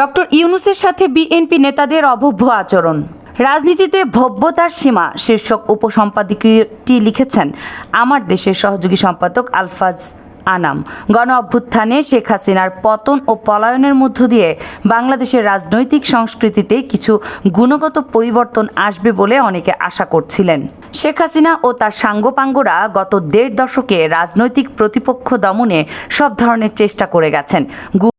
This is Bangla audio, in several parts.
ডক্টর ইউনুসের সাথে বিএনপি নেতাদের অভব্য আচরণ। রাজনীতিতে ভব্যতার সীমা শীর্ষক উপসম্পাদকীয়টি লিখেছেন, আমার দেশের সহযোগী সম্পাদক আলফাজ আনাম। গণ অভ্যুত্থানে শেখ হাসিনার পতন ও পলায়নের মধ্য দিয়ে বাংলাদেশের রাজনৈতিক সংস্কৃতিতে কিছু গুণগত পরিবর্তন আসবে বলে অনেকে আশা করছিলেন। শেখ হাসিনা ও তার সাঙ্গপাঙ্গরা গত দেড় দশকে রাজনৈতিক প্রতিপক্ষ দমনে সব ধরনের চেষ্টা করে গেছেন। গুম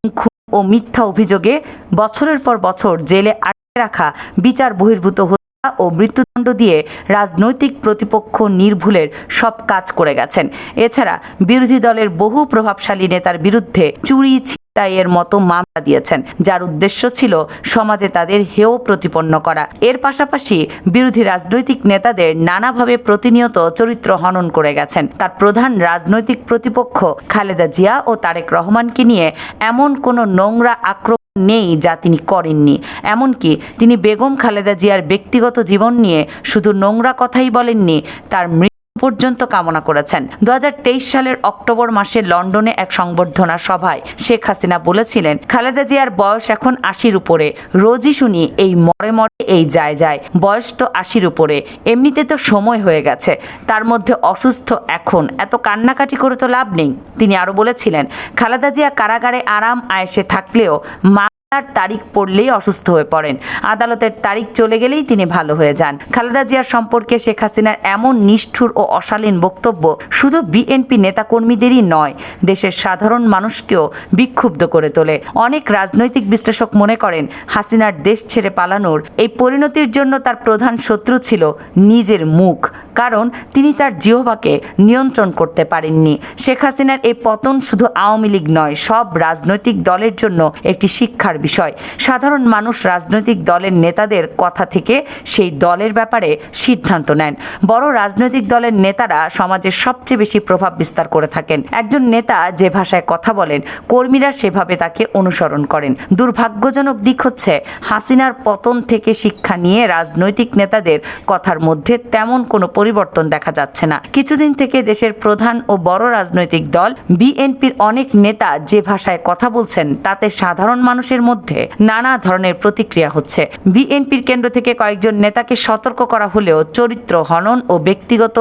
ও মিথ্যা অভিযোগে বছরের পর বছর জেলে আটকে রাখা বিচার বহির্ভূত হত্যা ও মৃত্যুদণ্ড দিয়ে রাজনৈতিক প্রতিপক্ষ নির্ভুলের সব কাজ করে গেছেন। এছাড়া বিরোধী দলের বহু প্রভাবশালী নেতার বিরুদ্ধে চুরি ছিনতাইয়ের মতো মামলা দিয়েছেন, যার উদ্দেশ্য ছিল সমাজে তাদের হেয় প্রতিপন্ন করা। এর পাশাপাশি বিরোধী রাজনৈতিক নেতাদের নানাভাবে প্রতিনিয়ত চরিত্র হনন করে গেছেন। তার প্রধান রাজনৈতিক প্রতিপক্ষ খালেদা জিয়া ও তারেক রহমানকে নিয়ে এমন কোনো নোংরা আক্রমণ নেই যা তিনি করেননি। এমনকি তিনি বেগম খালেদা জিয়ার ব্যক্তিগত জীবন নিয়ে শুধু নোংরা কথাই বলেননি, তার মৃত্যু পর্যন্ত কামনা করেছেন। দু হাজার তেইশ সালের অক্টোবর মাসে লন্ডনে এক সংবর্ধনা সভায় শেখ হাসিনা বলেছিলেন, খালেদা জিয়ার বয়স এখন আশির উপরে। রোজই শুনি এই মরে মরে এই যায় যায়। বয়স তো আশির উপরে। এমনিতে তো সময় হয়ে গেছে। তার মধ্যে অসুস্থ এখন। এত কান্নাকাটি করে তো লাভ নেই। তিনি আরও বলেছিলেন, খালেদা জিয়া কারাগারে আরাম আয়েসে থাকলেও মা তার তারিখ পড়লেই অসুস্থ হয়ে পড়েন। আদালতের তারিখ চলে গেলেই তিনি ভালো হয়ে যান। খালেদা জিয়ার সম্পর্কে শেখ হাসিনার এমন নিষ্ঠুর ও অশালীন বক্তব্য শুধু বিএনপি নেতাকর্মীদেরই নয়, দেশের সাধারণ মানুষকেও বিক্ষুব্ধ করে তোলে। অনেক রাজনৈতিক বিশ্লেষক মনে করেন, হাসিনার দেশ ছেড়ে পালানোর এই পরিণতির জন্য তার প্রধান শত্রু ছিল নিজের মুখ, কারণ তিনি তার জিহবাকে নিয়ন্ত্রণ করতে পারেননি। শেখ হাসিনার এই পতন শুধু আওয়ামী লীগ নয়, সব রাজনৈতিক দলের জন্য একটি শিক্ষার বিষয়। সাধারণ মানুষ রাজনৈতিক দলের নেতাদের কথা থেকে সেই দলের ব্যাপারে সিদ্ধান্ত নেন। বড় রাজনৈতিক দলের নেতারা সমাজের সবচেয়ে বেশি প্রভাব বিস্তার করে থাকেন। একজন নেতা যে ভাষায় কথা বলেন, কর্মীরা সেভাবে তাকে অনুসরণ করেন। দুর্ভাগ্যজনক দিক হচ্ছে, হাসিনার পতন থেকে শিক্ষা নিয়ে রাজনৈতিক নেতাদের কথার মধ্যে তেমন কোনো পরিবর্তন দেখা যাচ্ছে না। কিছুদিন থেকে দেশের প্রধান ও বড় রাজনৈতিক দল, বিএনপির অনেক নেতা যে ভাষায় কথা বলছেন, তাতে সাধারণ মানুষের মধ্যে নানা ধরনের প্রতিক্রিয়া হচ্ছে। বিএনপির কেন্দ্র থেকে কয়েকজন নেতাকে সতর্ক করা হলেও চরিত্র হনন ও ব্যক্তিগত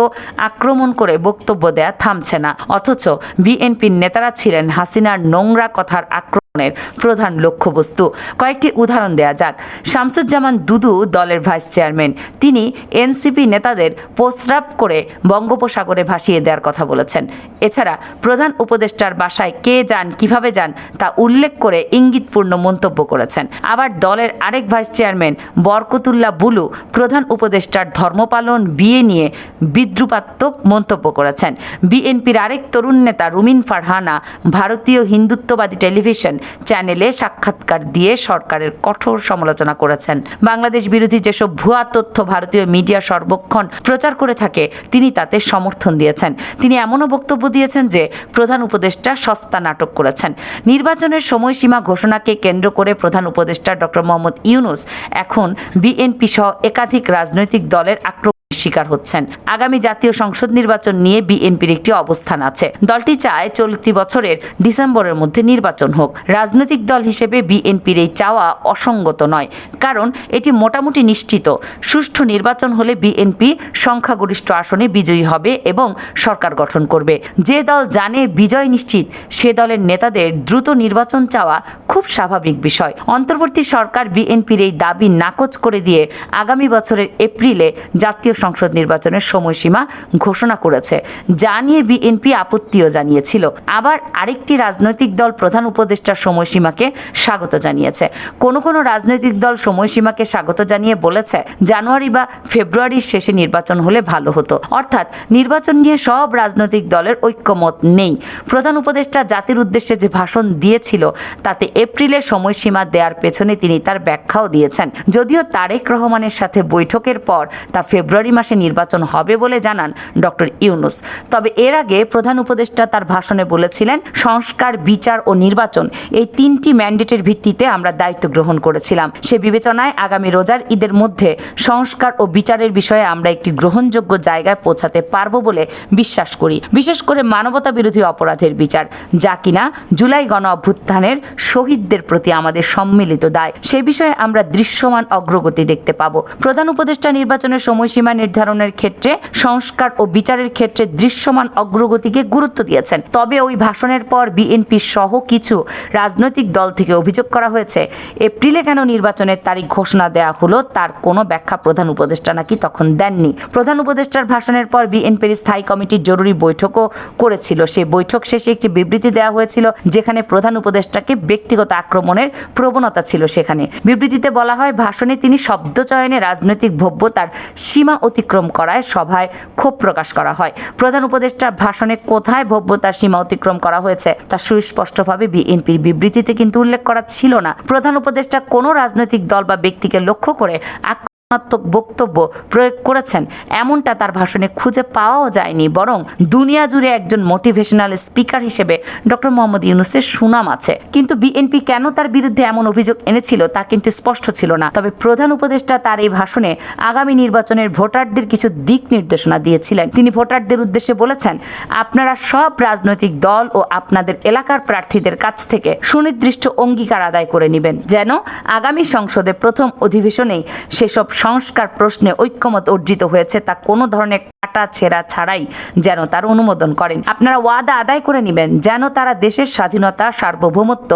আক্রমণ করে বক্তব্য দেয়া থামছে না। অথচ বিএনপির নেতারা ছিলেন হাসিনার নোংরা কথার আক্রমণ প্রধান লক্ষ্যবস্তু। কয়েকটি উদাহরণ দেয়া যাক। শামসুজ্জামান দুদু দলের ভাইস চেয়ারম্যান। তিনি এনসিপি নেতাদের প্রস্রাব করে বঙ্গোপসাগরে ভাসিয়ে দেওয়ার কথা বলেছেন। এছাড়া প্রধান উপদেষ্টার বাসায় কে যান, কীভাবে যান, তা উল্লেখ করে ইঙ্গিতপূর্ণ মন্তব্য করেছেন। আবার দলের আরেক ভাইস চেয়ারম্যান বরকতুল্লাহ বুলু প্রধান উপদেষ্টার ধর্মপালন, বিয়ে নিয়ে বিদ্রুপাত্মক মন্তব্য করেছেন। বিএনপির আরেক তরুণ নেতা রুমিন ফারহানা, ভারতীয় হিন্দুত্ববাদী টেলিভিশন চ্যানেলে সাক্ষাৎকার দিয়ে সরকারের কঠোর সমালোচনা করেছেন। বাংলাদেশ বিরোধী যেসব ভুয়া তথ্য ভারতীয় মিডিয়া সর্বক্ষণ প্রচার করে থাকে, তিনি তাতে সমর্থন দিয়েছেন। তিনি এমনও বক্তব্য দিয়েছেন যে, প্রধান উপদেষ্টা সস্তা নাটক করেছেন। নির্বাচনের সময়সীমা ঘোষণাকে কেন্দ্র করে প্রধান উপদেষ্টা ডক্টর মোহাম্মদ ইউনুস এখন বিএনপি সহ একাধিক রাজনৈতিক দলের আক্রমণ শিকার হচ্ছেন। আগামী জাতীয় সংসদ নির্বাচন নিয়ে বিএনপির একটি অবস্থান আছে। দলটি চায় চলতি বছরের ডিসেম্বরের মধ্যে নির্বাচন হোক। রাজনৈতিক দল হিসেবে বিএনপির এই চাওয়া অসঙ্গত নয়, কারণ এটি মোটামুটি নিশ্চিত। সুষ্ঠু নির্বাচন হলে বিএনপি সংখ্যাগরিষ্ঠ আসনে বিজয়ী হবে এবং সরকার গঠন করবে। যে দল জানে বিজয় নিশ্চিত, সে দলের নেতাদের দ্রুত নির্বাচন চাওয়া খুব স্বাভাবিক বিষয়। অন্তর্বর্তী সরকার বিএনপির এই দাবি নাকচ করে দিয়ে আগামী বছরের এপ্রিলে জাতীয় সংসদ নির্বাচনের সময়সীমা ঘোষণা করেছে। যা নিয়ে বিএনপি আপত্তিও জানিয়েছিল। আবার আরেকটি রাজনৈতিক দল প্রধান উপদেষ্টার সময়সীমাকে স্বাগত জানিয়েছে। কোনো কোনো রাজনৈতিক দল সময়সীমাকে স্বাগত জানিয়ে বলেছে, জানুয়ারি বা ফেব্রুয়ারির শেষে নির্বাচন হলে ভালো হতো। অর্থাৎ নির্বাচন নিয়ে সব রাজনৈতিক দলের ঐক্যমত নেই। প্রধান উপদেষ্টা জাতির উদ্দেশ্যে যে ভাষণ দিয়েছিল, তাতে এপ্রিলের সময়সীমা দেওয়ার পেছনে তিনি তার ব্যাখ্যাও দিয়েছেন। যদিও তারেক রহমানের সাথে বৈঠকের পর তা ফেব্রুয়ারি ফেব্রুয়ারি মাসে নির্বাচন হবে বলে জানান ডক্টর ইউনুস। তবে এর আগে প্রধান উপদেষ্টা তার ভাষণে বলেছিলেন, সংস্কার, বিচার ও নির্বাচন এই তিনটি ম্যান্ডেটের ভিত্তিতে আমরা দায়িত্ব গ্রহণ করেছিলাম। সে বিবেচনায় আগামী রোজার ঈদের মধ্যে সংস্কার ও বিচারের বিষয়ে আমরা একটি গ্রহণযোগ্য জায়গায় পৌঁছাতে পারব বলে বিশ্বাস করি। বিশেষ করে মানবতা বিরোধী অপরাধের বিচার, যা কিনা জুলাই গণ অভ্যুত্থানের শহীদদের প্রতি আমাদের সম্মিলিত দায়। সে বিষয়ে আমরা দৃশ্যমান অগ্রগতি দেখতে পাবো। প্রধান উপদেষ্টা নির্বাচনের সময়সীমা নির্ধারণের ক্ষেত্রে, সংস্কার ও বিচারের ক্ষেত্রে দৃশ্যমান অগ্রগতিকে গুরুত্ব দিয়েছেন। তবে ওই ভাষণের পর বিএনপি সহ কিছু রাজনৈতিক দল থেকে অভিযোগ করা হয়েছে, এপ্রিলে কেন নির্বাচনের তারিখ ঘোষণা দেওয়া হলো তার কোনো ব্যাখ্যা প্রধান উপদেষ্টা নাকি তখন দেননি। প্রধান উপদেষ্টার ভাষণের পর বিএনপির স্থায়ী কমিটির জরুরি বৈঠকও করেছিল। সেই বৈঠক শেষে একটি বিবৃতি দেওয়া হয়েছিল, যেখানে প্রধান উপদেষ্টাকে ব্যক্তিগত আক্রমণের প্রবণতা ছিল সেখানে। বিবৃতিতে বলা হয়, ভাষণে তিনি শব্দ চয়নে রাজনৈতিক ভব্যতার সীমা অতিক্রম করায় সভায় ক্ষোভ প্রকাশ করা হয়। প্রধান উপদেষ্টার ভাষণে কোথায় ভব্যতার সীমা অতিক্রম করা হয়েছে তা সুস্পষ্টভাবে বিএনপির বিবৃতিতে কিন্তু উল্লেখ করা ছিল না। প্রধান উপদেষ্টা কোনো রাজনৈতিক দল বা ব্যক্তিকে লক্ষ্য করে বক্তব্য প্রয়োগ করেছেন। এমনটা তার ভাষণে খুঁজে পাওয়াও যায়নি, বরং দুনিয়া জুড়ে একজন মোটিভেশনাল স্পিকার হিসেবে ডক্টর মোহাম্মদ ইউনুসের সুনাম আছে। কিন্তু বিএনপি কেন তার বিরুদ্ধে এমন অভিযোগ এনেছিল তা কিন্তু স্পষ্ট ছিল না। তবে প্রধান উপদেষ্টা তার এই ভাষণে আগামী নির্বাচনের ভোটারদের কিছু দিক নির্দেশনা দিয়েছিলেন। তিনি ভোটারদের উদ্দেশ্যে বলেছেন, আপনারা সব রাজনৈতিক দল ও আপনাদের এলাকার প্রার্থীদের কাছ থেকে সুনির্দিষ্ট অঙ্গীকার আদায় করে নেবেন। যেন আগামী সংসদে প্রথম অধিবেশনেই সেসব সংস্কার প্রশ্নে ঐক্যমত অর্জিত হয়েছে, তা কোনো ধরনের কাটা ছেঁড়া ছাড়াই যেন তার অনুমোদন করেন। আপনারা ওয়াদা আদায় করে নেবেন, যেন তারা দেশের স্বাধীনতা, সার্বভৌমত্ব,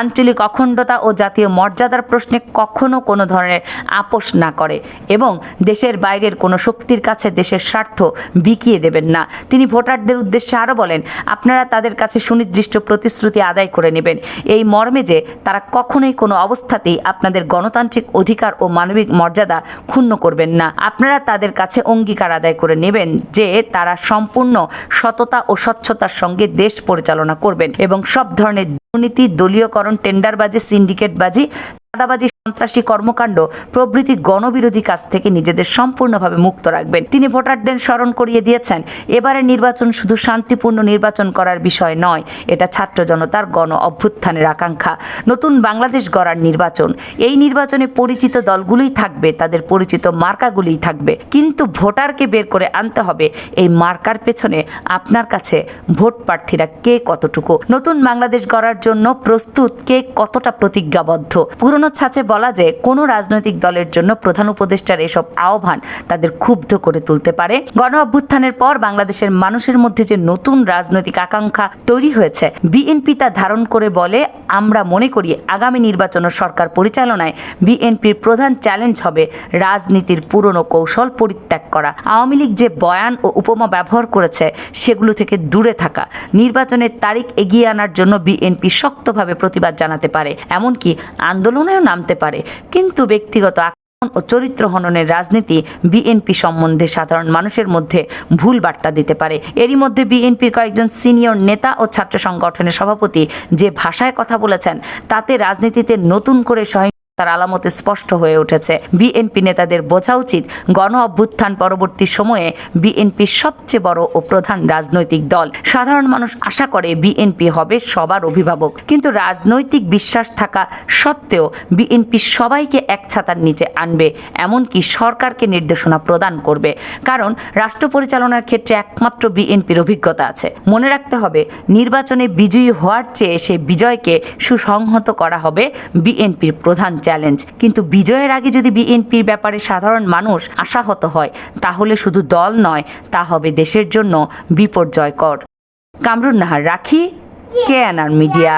আঞ্চলিক অখণ্ডতা ও জাতীয় মর্যাদার প্রশ্নে কখনো কোনো ধরনের আপোষ না করে এবং দেশের বাইরের কোনো শক্তির কাছে দেশের স্বার্থ বিকিয়ে দেবেন না। তিনি ভোটারদের উদ্দেশ্যে আরও বলেন, আপনারা তাদের কাছে সুনির্দিষ্ট প্রতিশ্রুতি আদায় করে নেবেন। এই মর্মে যে তারা কখনোই কোনো অবস্থাতেই আপনাদের গণতান্ত্রিক অধিকার ও মানবিক মর্যাদা ক্ষুণ্ণ করবেন না। আপনারা তাদের কাছে অঙ্গীকার আদায় করে নেবেন যে তারা সম্পূর্ণ সততা ও স্বচ্ছতার সঙ্গে দেশ পরিচালনা করবেন এবং সব ধরনের দুর্নীতি, দলীয়করণ, টেন্ডারবাজি, সিন্ডিকেটবাজি, চাঁদাবাজি সন্ত্রাসী কর্মকাণ্ড প্রভৃতি গণবিরোধী কাজ থেকে নিজেদের সম্পূর্ণভাবে মুক্ত রাখবেন। তিনি ভোটারদের স্মরণ করিয়ে দিয়েছেন এবারের নির্বাচন শুধু শান্তিপূর্ণ নির্বাচন করার বিষয় নয়, এটা ছাত্র জনতার গণ অভ্যুত্থানের আকাঙ্ক্ষা। নতুন বাংলাদেশ গড়ার নির্বাচন, এই নির্বাচনে পরিচিত দলগুলোই থাকবে, তাদের পরিচিত মার্কাগুলিই থাকবে। কিন্তু ভোটারকে বের করে আনতে হবে, এই মার্কার পেছনে আপনার কাছে ভোট প্রার্থীরা কে কতটুকু? নতুন বাংলাদেশ গড়ার জন্য প্রস্তুত কে কতটা প্রতিজ্ঞাবদ্ধ? পুরনো ছাঁচে বলা যায় কোনো রাজনৈতিক দলের জন্য প্রধান উপদেষ্টার এসব আহ্বান তাদের ক্ষুব্ধ করে তুলতে পারে। গণ অভ্যুত্থানের পর বাংলাদেশের মানুষের মধ্যে যে নতুন রাজনৈতিক আকাঙ্ক্ষা তৈরি হয়েছে, বিএনপি তা ধারণ করে বলে আমরা মনে করি আগামী নির্বাচন সরকার পরিচালনায় বিএনপির প্রধান চ্যালেঞ্জ হবে রাজনীতির পুরনো কৌশল পরিত্যাগ করা। আওয়ামী লীগ যে বয়ান ও উপমা ব্যবহার করেছে, সেগুলো থেকে দূরে থাকা। নির্বাচনের তারিখ এগিয়ে আনার জন্য বিএনপি শক্তভাবে প্রতিবাদ জানাতে পারে। এমনকি আন্দোলনেও নামতে পারে। কিন্তু ব্যক্তিগত ও চরিত্র হননের রাজনীতি বিএনপি সম্বন্ধে সাধারণ মানুষের মধ্যে ভুল বার্তা দিতে পারে। এরই মধ্যে বিএনপির কয়েকজন সিনিয়র নেতা ও ছাত্র সংগঠনের সভাপতি যে ভাষায় কথা বলেছেন, তাতে রাজনীতিতে নতুন করে সহিংস তার আলামতে স্পষ্ট হয়ে উঠেছে। বিএনপি নেতাদের বোঝা উচিত গণ অভ্যুত্থান পরবর্তী সময়ে বিএনপি সবচেয়ে বড় ও প্রধান রাজনৈতিক দল। সাধারণ মানুষ আশা করে বিএনপি হবে সবার অভিভাবক। কিন্তু রাজনৈতিক বিশ্বাস থাকা সত্ত্বেও বিএনপি সবাইকে এক ছাতার নিচে আনবে, এমনকি সরকারকে নির্দেশনা প্রদান করবে। কারণ রাষ্ট্র পরিচালনার ক্ষেত্রে একমাত্র বিএনপির অভিজ্ঞতা আছে। মনে রাখতে হবে, নির্বাচনে বিজয়ী হওয়ার চেয়ে সে বিজয়কে সুসংহত করা হবে বিএনপির প্রধান চ্যালেঞ্জ কিন্তু বিজয়ের আগে যদি বিএনপির ব্যাপারে সাধারণ মানুষ আশাহত হয়, তাহলে শুধু দল নয়, তা হবে দেশের জন্য বিপর্যয়কর। কামরুন নাহার, রাখি, কে মিডিয়া।